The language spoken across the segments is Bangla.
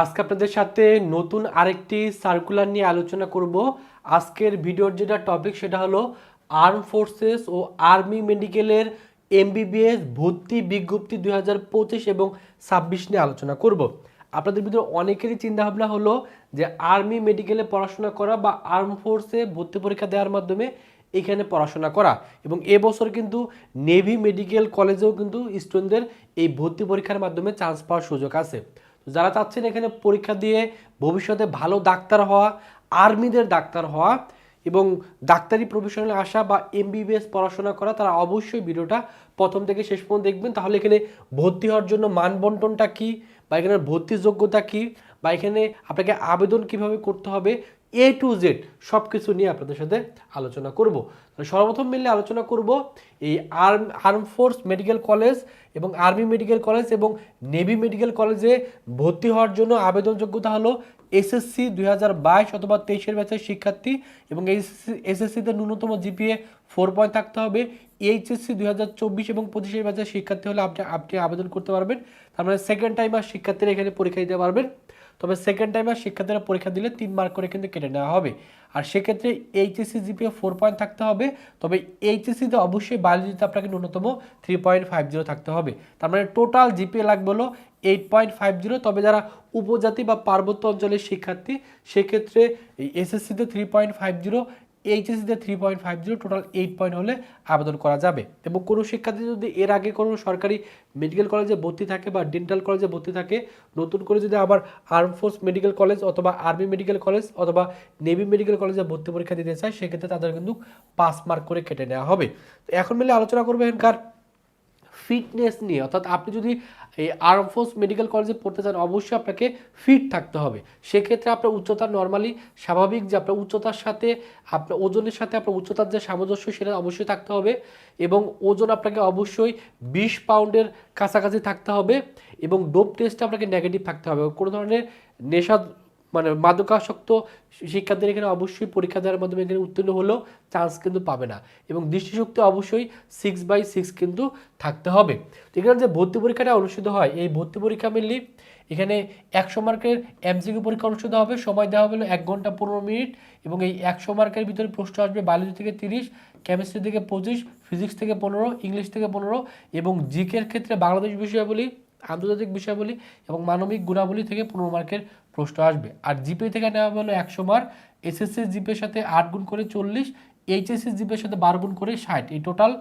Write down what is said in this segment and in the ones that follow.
আজকে আপনাদের সাথে নতুন আরেকটি সার্কুলার নিয়ে আলোচনা করব। আজকের ভিডিওর যেটা টপিক সেটা হলো আর্ম ফোর্সেস ও আর্মি মেডিকেলের এমবিবিএস ভর্তি বিজ্ঞপ্তি দু হাজার পঁচিশ এবং ছাব্বিশ নিয়ে আলোচনা করব। আপনাদের ভিতরে অনেকেরই চিন্তাভাবনা হলো যে আর্মি মেডিকেলে পড়াশোনা করা বা আর্ম ফোর্সে ভর্তি পরীক্ষা দেওয়ার মাধ্যমে এখানে পড়াশোনা করা। এবং এবছর কিন্তু নেভি মেডিকেল কলেজেও কিন্তু স্টুডেন্টদের এই ভর্তি পরীক্ষার মাধ্যমে চান্স পাওয়ার সুযোগ আছে। যারা চাচ্ছেন এখানে পরীক্ষা দিয়ে ভবিষ্যতে ভালো ডাক্তার হওয়া, আর্মিদের ডাক্তার হওয়া এবং ডাক্তারি প্রফেশনালে আসা বা এমবিবিএস পড়াশোনা করা, তারা অবশ্যই ভিডিওটা প্রথম থেকে শেষ পর্যন্ত দেখবেন। তাহলে এখানে ভর্তি হওয়ার জন্য মানবন্টনটা কী বা এখানে ভর্তির যোগ্যতা কী বা এখানে আপনাকে আবেদন কীভাবে করতে হবে এ টু জেড সব কিছু নিয়ে আপনাদের সাথে আলোচনা করব। তাহলে সর্বপ্রথম মিললে আলোচনা করব এই arm arm force medical college এবং আর্মি মেডিকেল কলেজ এবং নেভি মেডিকেল কলেজে ভর্তি হওয়ার জন্য আবেদন যোগ্যতা হলো এসএসসি দুই হাজার বাইশ অথবা তেইশের ব্যাচের শিক্ষার্থী এবং এসএসসি এসএসসিতে ন্যূনতম জিপিএ ফোর পয়েন্ট থাকতে হবে। এইচএসসি দুই হাজার চব্বিশ এবং পঁচিশের ব্যাচের শিক্ষার্থী হলে আপনি আপনি আবেদন করতে পারবেন। তার মানে সেকেন্ড টাইম আর শিক্ষার্থীরা এখানে পরীক্ষা দিতে পারবেন। তবে সেকেন্ড টাইমে শিক্ষার্থীরা পরীক্ষা দিলে তিন মার্ক করে কিন্তু কেটে নেওয়া হবে। আর সেক্ষেত্রে এইচএসসি জিপিএ ফোর পয়েন্ট থাকতে হবে। তবে এইচএসসিতে অবশ্যই বায়োলজিতে আপনাকে ন্যূনতম থ্রি পয়েন্ট ফাইভ জিরো থাকতে হবে। তার মানে টোটাল জিপিএ লাগবে হলো এইট পয়েন্ট ফাইভ জিরো তবে যারা উপজাতি বা পার্বত্য অঞ্চলের শিক্ষার্থী, সেক্ষেত্রে এসএসসিতে three point five zero এইচএসসিতে three point five zero total eight point হলে আবেদন করা যাবে। এবং কোনো শিক্ষার্থী যদি এর আগে কোনো সরকারি মেডিকেল কলেজে ভর্তি থাকে বা ডেন্টাল কলেজে ভর্তি থাকে, নতুন করে যদি আবার আর্ম ফোর্স মেডিকেল কলেজ অথবা আর্মি মেডিকেল কলেজ অথবা নেভি মেডিকেল কলেজে ভর্তি পরীক্ষা দিতে চায়, সেক্ষেত্রে তাদের কিন্তু পাস মার্ক করে কেটে নেওয়া হবে। তো এখন মিলে আলোচনা করব এখানকার ফিটনেস নিয়ে, অর্থাৎ আপনি যদি এই আর্ম ফোর্স মেডিকেল কলেজে পড়তে চান, অবশ্যই আপনাকে ফিট থাকতে হবে। সেক্ষেত্রে আপনার উচ্চতা নর্মালি স্বাভাবিক যে আপনার উচ্চতার সাথে, আপনার ওজনের সাথে আপনার উচ্চতার যে সামঞ্জস্য, সেটা অবশ্যই থাকতে হবে এবং ওজন আপনাকে অবশ্যই বিশ পাউন্ডের কাছাকাছি থাকতে হবে এবং ডোপ টেস্টে আপনাকে নেগেটিভ থাকতে হবে। কোনো ধরনের নেশা মানে মাদকাসক্ত শিক্ষার্থীরা এখানে অবশ্যই পরীক্ষা দেওয়ার মাধ্যমে এখানে উত্তীর্ণ হলেও চান্স কিন্তু পাবে না এবং দৃষ্টিশক্তি অবশ্যই সিক্স বাই সিক্স কিন্তু থাকতে হবে। তো এখানে যে ভর্তি পরীক্ষাটা অনুষ্ঠিত হয়, এই ভর্তি পরীক্ষা মেনলি এখানে একশো মার্কের এমসিকিউ পরীক্ষা অনুষ্ঠিত হবে, সময় দেওয়া হবে এক ঘণ্টা পনেরো মিনিট এবং এই একশো মার্কের ভিতরে প্রশ্ন আসবে বায়োলজি থেকে তিরিশ কেমিস্ট্রি থেকে পঁচিশ ফিজিক্স থেকে পনেরো ইংলিশ থেকে পনেরো এবং জিকের ক্ষেত্রে বাংলাদেশ বিষয়াবলী আন্তর্জাতিক বিষয়াবলী এবং মানবিক গুণাবলী থেকে পনেরো মার্কের প্রশ্ন আসবে। আর জিপে থেকে নেওয়া হলো একশো মার্ক, এসএসসি জিপের সাথে আট গুণ করে চল্লিশ, এইচএসসি জিপের সাথে বারো গুণ করে ষাট। এই টোটাল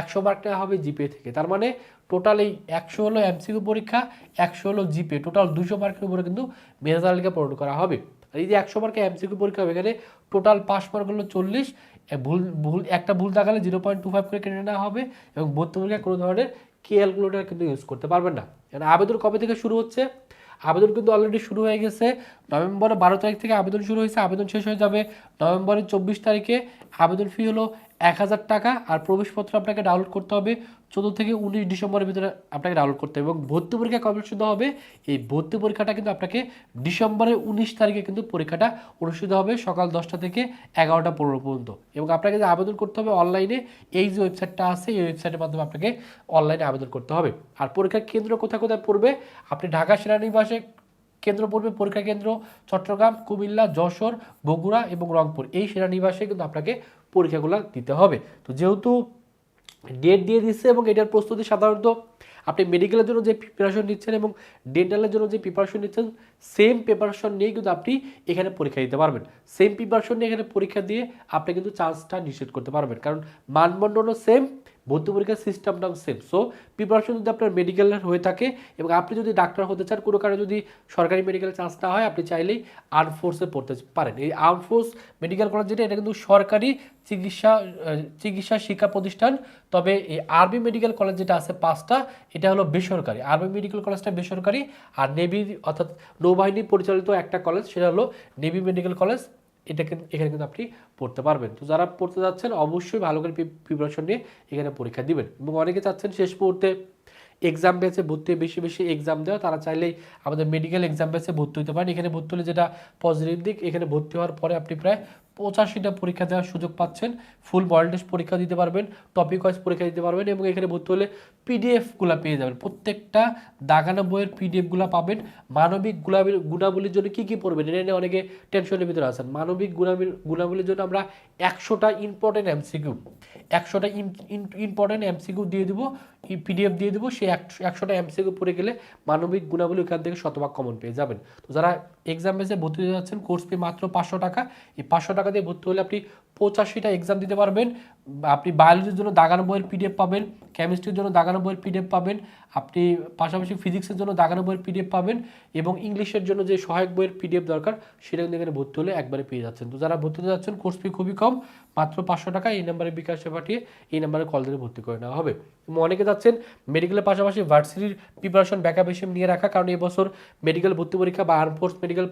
একশো মার্ক নেওয়া হবে জিপে থেকে। তার মানে টোটাল এই একশো হলো এমসিকিউ পরীক্ষা, একশো হলো জিপে টোটাল দুশো মার্কের উপরে কিন্তু মেধা তালিকা পূরণ করা হবে। আর এই যে একশো মার্কে এমসিকিউ পরীক্ষা হবে, এখানে টোটাল পাস মার্ক হলো চল্লিশ। ভুল ভুল, একটা ভুল দেখালে জিরো পয়েন্ট টু ফাইভ করে কেটে নেওয়া হবে এবং ভর্তি পরীক্ষায় কোনো ধরনের ক্যালকুলেটার কিন্তু ইউজ করতে পারবেন না। কারণ আবেদন কবে থেকে শুরু হচ্ছে? আবেদন কিন্তু অলরেডি শুরু হয়ে গেছে। নভেম্বরের বারো তারিখ থেকে আবেদন শুরু হয়েছে। আবেদন শেষ হয়ে যাবে নভেম্বরের চব্বিশ তারিখে। আবেদন ফি হলো এক হাজার টাকা আর প্রবেশপত্র আপনাকে ডাউনলোড করতে হবে চোদ্দ থেকে উনিশ ডিসেম্বরের ভিতরে আপনাকে ডাউনলোড করতে হবে এবং ভর্তি পরীক্ষা কবে অনুষ্ঠিত হবে? এই ভর্তি পরীক্ষাটা কিন্তু আপনাকে ডিসেম্বরের উনিশ তারিখে কিন্তু পরীক্ষাটা অনুষ্ঠিত হবে সকাল দশটা থেকে এগারোটা পনেরো পর্যন্ত। এবং আপনাকে যে আবেদন করতে হবে অনলাইনে এই যে ওয়েবসাইটটা আছে, এই ওয়েবসাইটের মাধ্যমে আপনাকে অনলাইনে আবেদন করতে হবে। আর পরীক্ষার কেন্দ্র কোথায় কোথায় পড়বে? আপনি ঢাকা সেনানিবাসে কেন্দ্র পড়বে, পরীক্ষা কেন্দ্র, চট্টগ্রাম, কুমিল্লা, যশোর, বগুড়া এবং রংপুর। এই সেনানিবাসে কিন্তু আপনাকে পরীক্ষাগুলো দিতে হবে। তো যেহেতু ডেট দিয়ে দিচ্ছে এবং এটার প্রস্তুতি সাধারণত আপনি মেডিকেলের জন্য যে প্রিপারেশন নিচ্ছেন এবং ডেন্টালের জন্য যে প্রিপারেশন নিচ্ছেন সেম প্রিপারেশন নিয়ে কিন্তু আপনি এখানে পরীক্ষা দিতে পারবেন। সেম প্রিপারেশন নিয়ে এখানে পরীক্ষা দিয়ে আপনি কিন্তু চান্সটা নিশ্চিত করতে পারবেন। কারণ মানদণ্ডও সেম ভর্তি পরীক্ষার সিস্টেমটাও সেম সো প্রিপারেশন যদি আপনার মেডিকেলের হয়ে থাকে এবং আপনি যদি ডাক্তার হতে চান, কোনো কারণে যদি সরকারি মেডিকেলে চান্স না হয়, আপনি চাইলেই আর্ম ফোর্সে পড়তে পারেন। এই আর্ম ফোর্স মেডিকেল কলেজ যেটা, এটা কিন্তু সরকারি চিকিৎসা চিকিৎসা শিক্ষা প্রতিষ্ঠান, তবে এই আরবি মেডিকেল কলেজ যেটা আছে পাঁচটা, এটা হলো বেসরকারি। আরবি মেডিকেল কলেজটা বেসরকারি আর নেভি অর্থাৎ নৌবাহিনী পরিচালিত একটা কলেজ সেটা হলো নেভি মেডিকেল কলেজ এটা কিন্তু, এখানে কিন্তু আপনি পড়তে পারবেন। তো যারা পড়তে যাচ্ছেন, অবশ্যই ভালো করে প্রিপারেশন নিয়ে এখানে পরীক্ষা দিবেন। এবং অনেকে চাচ্ছেন শেষ মুহূর্তে এক্সাম বেসে ভর্তি হয়ে বেশি বেশি এক্সাম দেওয়া। তারা চাইলেই আমাদের মেডিকেল এক্সাম বেসে ভর্তি হতে পারেন। এখানে ভর্তি হলে যেটা পজিটিভ দিক, এখানে ভর্তি হওয়ার পরে আপনি প্রায় পঁচাশিটা পরীক্ষা দেওয়ার সুযোগ পাচ্ছেন। ফুল মডেল টেস্ট পরীক্ষা দিতে পারবেন টপিক ওয়াইজ পরীক্ষা দিতে পারবেন এবং এখানে ভর্তি হলে পিডিএফগুলো পেয়ে যাবেন। প্রত্যেকটা দাগানো বইয়ের পিডিএফগুলো পাবেন। মানবিক গুণাবলী গুণাবলীর জন্য কী কী পড়বেন? এটা নিয়ে অনেকে টেনশনের ভিতরে আছেন। মানবিক গুণাবলী গুণাবলীর জন্য আমরা একশোটা ইম্পর্টেন্ট এমসিকিউ একশোটা ইম্পর্টেন্ট এমসিকিউ দিয়ে দিব। পিডিএফ দিয়ে দিব সেই একশোটা এমসিকিউ পড়ে গেলে মানবিক গুণাবলী ওখান থেকে শতভাগ কমন পেয়ে যাবেন। তো যারা এক্সাম বেসে ভর্তি হতে যাচ্ছেন কোর্স ফি মাত্র পাঁচশো টাকা। এই পাঁচশো টাকা দিয়ে ভর্তি হলে আপনি পঁচাশিটা এক্সাম দিতে পারবেন। আপনি বায়োলজির জন্য দাগানো বইয়ের পিডিএফ পাবেন কেমিস্ট্রির জন্য দাগানো বইয়ের পিডিএফ পাবেন, আপনি পাশাপাশি ফিজিক্সের জন্য দাগানো বইয়ের পিডিএফ পাবেন এবং ইংলিশের জন্য যে সহায়ক বইয়ের পিডিএফ দরকার, সেটা কিন্তু এখানে ভর্তি হলে একবারে পেয়ে যাচ্ছেন। তো যারা ভর্তি হতে যাচ্ছেন কোর্স ফি খুবই কম, মাত্র পাঁচশো টাকা, এই নাম্বারে বিকাশে পাঠিয়ে এই নাম্বারে কল দিয়ে ভর্তি করে নেওয়া হবে। এবং অনেকে যাচ্ছেন মেডিকেলের পাশাপাশি ভার্সিটির প্রিপারেশন ব্যাকআপ হিসেবে নিয়ে রাখা, কারণ এবছর মেডিকেল ভর্তি পরীক্ষা বা আর্ম ফোর্স মেডিকেল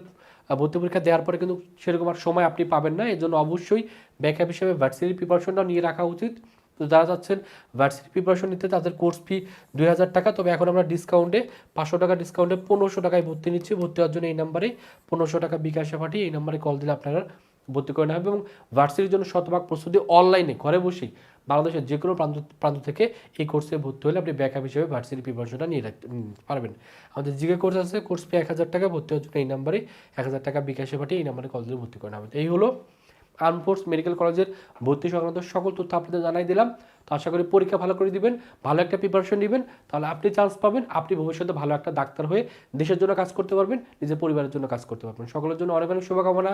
ভর্তি পরীক্ষা দেওয়ার পরে কিন্তু সেরকম আর সময় আপনি পাবেন না। এর জন্য অবশ্যই ব্যাকআপ হিসেবে ভার্সিটির প্রিপারেশনটাও নিয়ে রাখা উচিত। তো যারা যাচ্ছেন ভার্সিটি প্রিপারেশন নিতে, তাদের কোর্স ফি দুই হাজার টাকা। তবে এখন আমরা ডিসকাউন্টে পাঁচশো টাকা ডিসকাউন্টে পনেরোশো টাকায় ভর্তি নিচ্ছি। ভর্তি হওয়ার জন্য এই নাম্বারে পনেরোশো টাকা বিকাশে পাঠিয়ে এই নাম্বারে কল দিলে আপনারা ভর্তি করে নেওয়া হবে এবং ভার্সিটির জন্য শতভাগ প্রস্তুতি অনলাইনে ঘরে বসেই বাংলাদেশের যে কোনো প্রান্ত প্রান্ত থেকে এই কোর্সে ভর্তি হলে আপনি ব্যাকআপ হিসেবে ভার্সিটির প্রিপারেশনটা নিয়ে রাখতে পারবেন। আমাদের জিকে কোর্স আছে কোর্স ফি এক হাজার টাকা, ভর্তি হওয়ার জন্য এই নাম্বারে এক হাজার টাকা বিকাশে পাঠিয়ে এই নাম্বারে কলেজে ভর্তি করে হবে। এই হলো আর্মফোর্স মেডিকেল কলেজের ভর্তি সংক্রান্ত সকল তথ্য আপনাদের জানাই দিলাম। তো আশা করি পরীক্ষা ভালো করে দিবেন, ভালো একটা প্রিপারেশন নেবেন, তাহলে আপনি চান্স পাবেন, আপনি ভবিষ্যতে ভালো একটা ডাক্তার হয়ে দেশের জন্য কাজ করতে পারবেন, নিজের পরিবারের জন্য কাজ করতে পারবেন। সকলের জন্য অনেক অনেক শুভকামনা।